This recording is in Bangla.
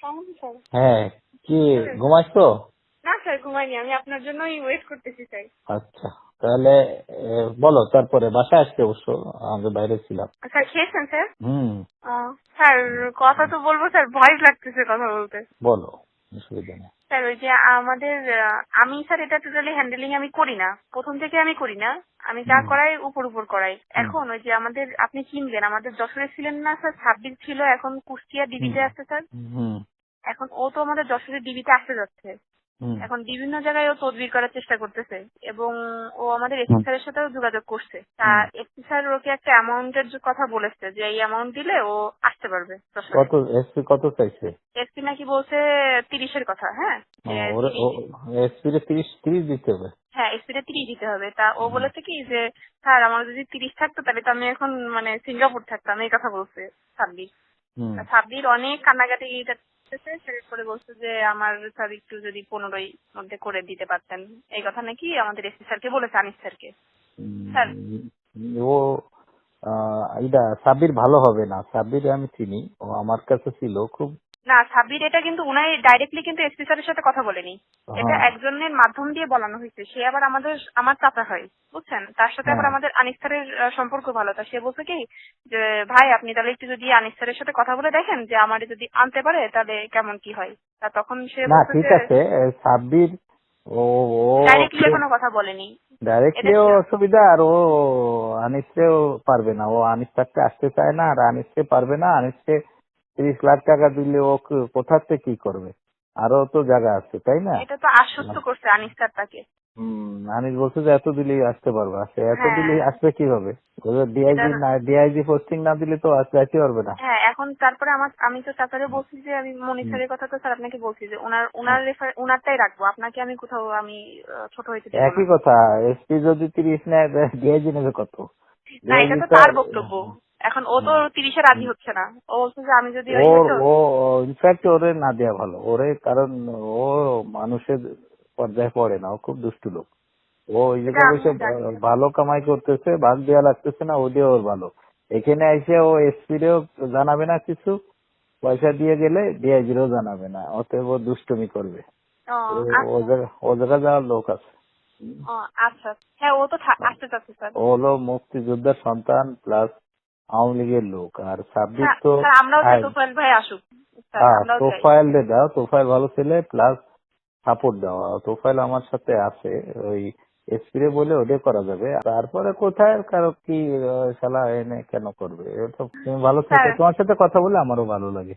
স্যার হ্যাঁ কি ঘুমাস তো? না স্যার ঘুমাইনি। আমি আপনার জন্যই ওয়েট করতেছি স্যার। আচ্ছা তাহলে বলো তারপরে বাসায় আসতে অবশ্য আমি বাইরে ছিলাম। স্যার খেয়েছেন স্যার? হুম। স্যার কথা তো বলব স্যার ভয় লাগতেছে কথা বলতে। বলো অসুবিধা নেই। স্যার ওই যে আমাদের আমি স্যার এটা টোটালি হ্যান্ডেলিং আমি করি না। প্রথম থেকে আমি করি না। আমি যা করাই উপর উপর করাই। এখন ওই যে আমাদের আপনি চিনবেন আমাদের যশোরে ছিলেন না স্যার ছাব্বিশ ছিল এখন কুষ্টিয়া ডিবিতে। আছে স্যার। হুম। এখন ও তো আমাদের যশোরের ডিবিতে আসতে যাচ্ছে। এখন বিভিন্ন জায়গায় ও তদবির করার চেষ্টা করতেছে এবং ও আমাদের এসপি। স্যারের সাথেও যোগাযোগ করছে। তা। এসপি স্যার ওকে একটা অ্যামাউন্টের কথা বলেছে যে এই অ্যামাউন্ট দিলে ও আসতে পারবে কত এসপি কত চাইছে? এসপি নাকি বলছে তিরিশের কথা হ্যাঁ? ও, যে ওরে 30 এসপি রে তিরিশ তিরিশ দিতে হবে? হ্যাঁ এসপিটা তিরিশ দিতে হবে। তা ও বলেছে কি যে স্যার আমার যদি তিরিশ থাকতো তাহলে তো আমি এখন মানে সিঙ্গাপুর থাকতাম। এই কথা বলছে সাব্বির সাব্বির অনেক কান্নাকাটি সে করে বলছে যে আমার স্যার একটু যদি পনেরোই মধ্যে করে দিতে পারতেন। এই কথা নাকি আমাদের এসপি স্যারকে বলেছে আনিস স্যারকে। স্যার। ও আহ, এটা সাব্বির ভালো হবে না। সাব্বির আমি চিনি। ও আমার কাছে ছিল খুব না সাব্বির এটা কিন্তু উনাই ডাইরেক্টলি কিন্তু এসপি স্যারের সাথে কথা বলেনি। এটা। একজনের মাধ্যম দিয়ে বলানো হয়েছে। সে আবার আমাদের আমার চাচা হয় বুঝছেন? তার সাথে আবার হ্যাঁ। আমাদের আনিস স্যারের সম্পর্ক ভালো। তা সে বলছে কি যে ভাই আপনি তাহলে একটু যদি আনিস স্যারের সাথে কথা বলে দেখেন যে আমার যদি আনতে পারে তাহলে কেমন কি হয়? তা তখন সে না ঠিক আছে সাব্বির ও ও ডাইরেক্টলি কোনো কথা বলেনি। ডাইরেক্টলি এটা- অসুবিধা আর ও আনিসকেও পারবে না। ও আনিস থাকতে আসতে চায় না আর আনিসকে পারবে না। আনিসকে তিরিশ লাখ টাকা দিলে ও কোথা থেকে কি করবে? আরও তো জায়গা আছে তাই না? এটা তো আশ্বস্ত করছে আনিস স্যার তাকে হুম আনিস বলছে যে এত দিলেই আসতে পারবে। আসে এত হ্যাঁ। দিলেই আসবে কীভাবে? ডিআইজি না ডিআইজি পোস্টিং না দিলে তো আসতে আসতে পারবে না। হ্যাঁ এখন তারপরে আমার আমি তো চাচারে বলছি যে আমি মনি হুম। স্যারের কথা তো স্যার আপনাকে বলছি যে ওনার ওনার রেফার ওনারটাই রাখব। আপনাকে আমি কোথাও আমি ছোট দেবো একই কথা এসপি যদি তিরিশ নেয় ডিআইজি নেবে কত? না এটা তো তার বক্তব্য। এখন ও তো তিরিশে রাজি হচ্ছে না। ও বলছে যে আমি যদি ওর ও ইনফ্যাক্ট ওরে না দেওয়া ভালো। ওরে কারণ ও মানুষের পর্যায়ে পড়ে না ও খুব দুষ্টু লোক। ও ওই জায়গায় বসে ভালো কামাই করতেছে ভাগ দেওয়া লাগতেছে না ও দিয়ে ওর ভালো। এখানে এসে ও এসপিরেও জানাবে না কিছু পয়সা দিয়ে গেলে ডিআইজিরও জানাবে না অতএব ও দুষ্টুমি করবে। ও, আচ্ছা। ও জায়গা- যাওয়ার লোক আছে। আচ্ছা। হ্যাঁ ও তো আসতে চাচ্ছে স্যার। ও হলো মুক্তিযোদ্ধার সন্তান প্লাস আওয়ামী লীগের লোক। আর সাব্বির তো তোফাইল হ্যাঁ, দাও প্রোফাইল ভালো ছেলে প্লাস সাপোর্ট দেওয়া প্রোফাইল আমার সাথে আছে ওই এসপিরে বলে ওদের করা যাবে। তারপরে কোথায় কারও কি সালা শালা এনে কেন করবে? তুমি ভালো থাকো। তোমার সাথে কথা বলে আমারও ভালো লাগে।